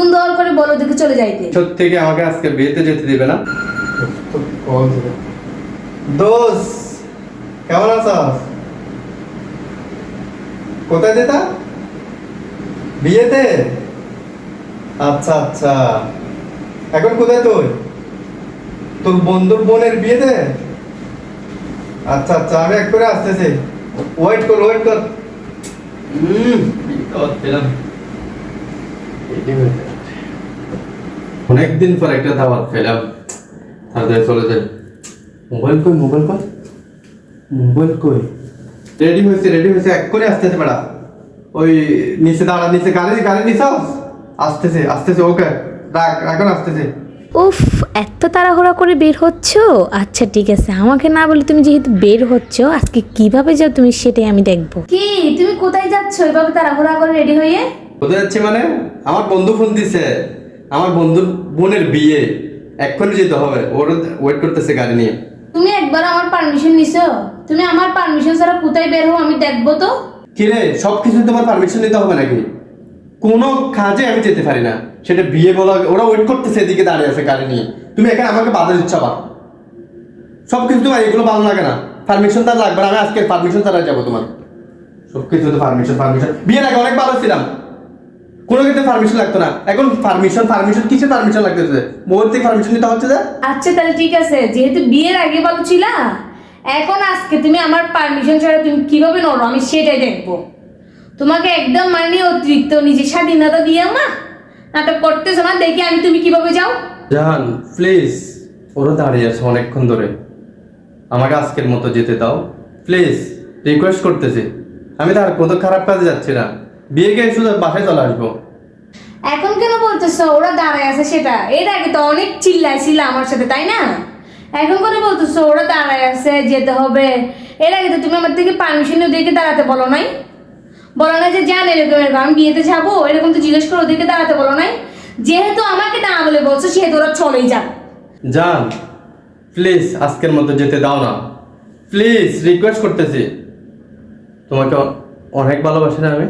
সুন্দর করে বলো দেখে চলে যাইতে। সত্যি কি আমাকে আজকে বিয়েতে যেতে দিবে না? দোষ কেমন আছস কোথায় যেতা? বিয়েতে? আচ্ছা আচ্ছা। এখন কোথায় তুই? তোর বন্ধুর বোনের বিয়েতে? আচ্ছা আচ্ছা আমি এক করে আসতেছি। ওয়েট কর ওয়েট কর। অনেকদিন পর একটা দাওয়াত পেলাম। তাড়াতাড়ি চলে যাই মোবাইল কই মোবাইল কই? মোবাইল কই? রেডি হয়েছে রেডি হয়েছে এক করে আসতেছে বেড়া। ওই নিচে দাঁড়া নিচে গাড়ি গাড়ি নিচে আসতেছে আসতেছে ওকে। রাখ এখন আসতেছে। উফ এত তাড়াহুড়া করে বের হচ্ছ? আচ্ছা ঠিক আছে। আমাকে না বলে তুমি যেহেতু বের হচ্ছ আজকে কীভাবে যাও তুমি সেটাই আমি দেখব। কি? তুমি কোথায় যাচ্ছ? এভাবে তাড়াহুড়া করে রেডি হয়ে? কোথায় যাচ্ছে মানে? আমার বন্ধু ফোন দিছে। আমার বন্ধুর বোনের বিয়ে। এক্ষুনি যেতে হবে। ওর ওয়েট করতেছে গাড়ি নিয়ে। তুমি একবার আমার পারমিশন নিছো? তুমি আমার পারমিশন ছাড়া কোথায় বের হও আমি দেখব তো? কিরে সব কিছু তোমার পারমিশন নিতে হবে নাকি? কোনো কাজে আমি যেতে পারি না। সেটা বিয়ে বলা ওরা ওয়েট করতেছে এদিকে দাঁড়িয়ে আছে গাড়ি নিয়ে। তুমি এখানে আমাকে বাধা দিচ্ছ আবার। সব কিছু তোমার এগুলো ভালো লাগে না। পারমিশন তার লাগবে না। আমি আজকে পারমিশন তারা যাব তোমার। সব কিছু তো পারমিশন পারমিশন বিয়ের আগে অনেক ভালো ছিলাম। কোনো কিছু পারমিশন লাগতো না। এখন পারমিশন পারমিশন কিসের পারমিশন লাগতেছে? মোবাইল থেকে পারমিশন নিতে হচ্ছে যে? আচ্ছা তাহলে ঠিক আছে। যেহেতু বিয়ের আগে ভালো ছিলা এখন আজকে তুমি আমার পারমিশন ছাড়া তুমি কীভাবে নড়ো? আমি সেটাই দেখব। তোমাকে একদম মানে অতিরিক্ত নিজের স্বাধীনতা দিয়ে মা নাটক করতেছো না দেখি আমি তুমি কীভাবে যাও। জান প্লিজ ওরা দাঁড়িয়ে আছে অনেকক্ষণ ধরে। আমাকে আজকের মতো যেতে দাও। প্লিজ রিকোয়েস্ট করতেছি। আমি তার কত খারাপ কাজে যাচ্ছি না। বিয়ে গিয়ে শুধু বাসায় চলে আসব। এখন কেন বলতেছো? ওরা দাঁড়ায় আছে সেটা। এর আগে তো অনেক চিল্লাইছিল আমার সাথে তাই না? এখন করে বলতেছো? ওরা দাঁড়ায় আছে যেতে হবে। এর আগে তো তুমি আমার থেকে পারমিশন ওদেরকে দাঁড়াতে বলো নাই। বলো না যে জান এরকম এরকম আমি বিয়েতে যাব। এরকম তো জিজ্ঞেস করে ওদেরকে দাঁড়াতে বলো নাই। যেহেতু আমাকে না বলে বলছো সেহেতু ওরা চলেই যাক। জান প্লিজ আজকের মতো যেতে দাও না। প্লিজ রিকোয়েস্ট করতেছি। তোমাকে অনেক ভালোবাসি না আমি?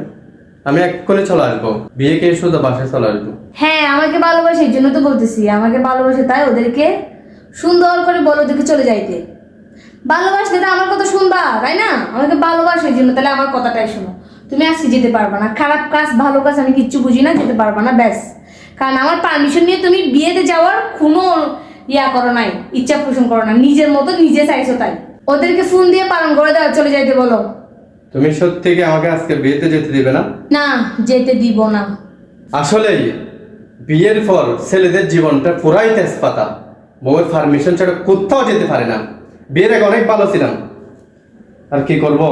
আমি এক্ষুনি চলে আসব। বিয়ে গিয়ে শুধু বাসায় চলে আসব। হ্যাঁ আমাকে ভালোবাসে, এই জন্য তো বলতেছি। আমাকে ভালোবাসে, তাই ওদেরকে সুন্দর করে বলো দেখে চলে যাইতে। ভালোবাসলে তো আমার কথা শুনবা, তাই না? আমাকে ভালোবাসে, এই জন্য তাহলে আমার কথাটাই শোনো। তুমি আজকে যেতে পারবা না। খারাপ কাজ, ভালো কাজ আমি কিচ্ছু বুঝি না, যেতে পারবা না, ব্যাস। কারণ আমার পারমিশন নিয়ে তুমি বিয়েতে যাওয়ার কোনো ইয়া করো নাই, ইচ্ছা পোষণ করো না নিজের মতো নিজে চাইছো তাই। ওদেরকে ফোন দিয়ে পালন করে দেওয়া চলে যাইতে বলো। তুমি সত্যি কি আমাকে আজকে বিয়েতে যেতে দিবে না? না যেতে দিব না। আসলেই বিয়ের পর ছেলেদের জীবনটা পুরাই তেজপাতা। বউয়ের পারমিশন ছাড়া কোথাও যেতে পারে না। বিয়ের আগে অনেক ভালো ছিলাম। আর কি করব?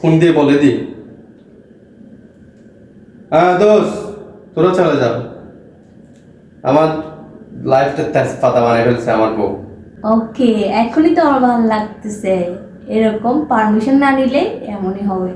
ফোন দিয়ে বলে দি হ্যাঁ দোষ তোরা চলে যাও। আমার লাইফটা তেজপাতা বানিয়ে ফেলছে আমার বউ। ওকে এখনই তো আমার ভালো লাগতেছে। এরকম পারমিশন না নিলে এমনই হবে।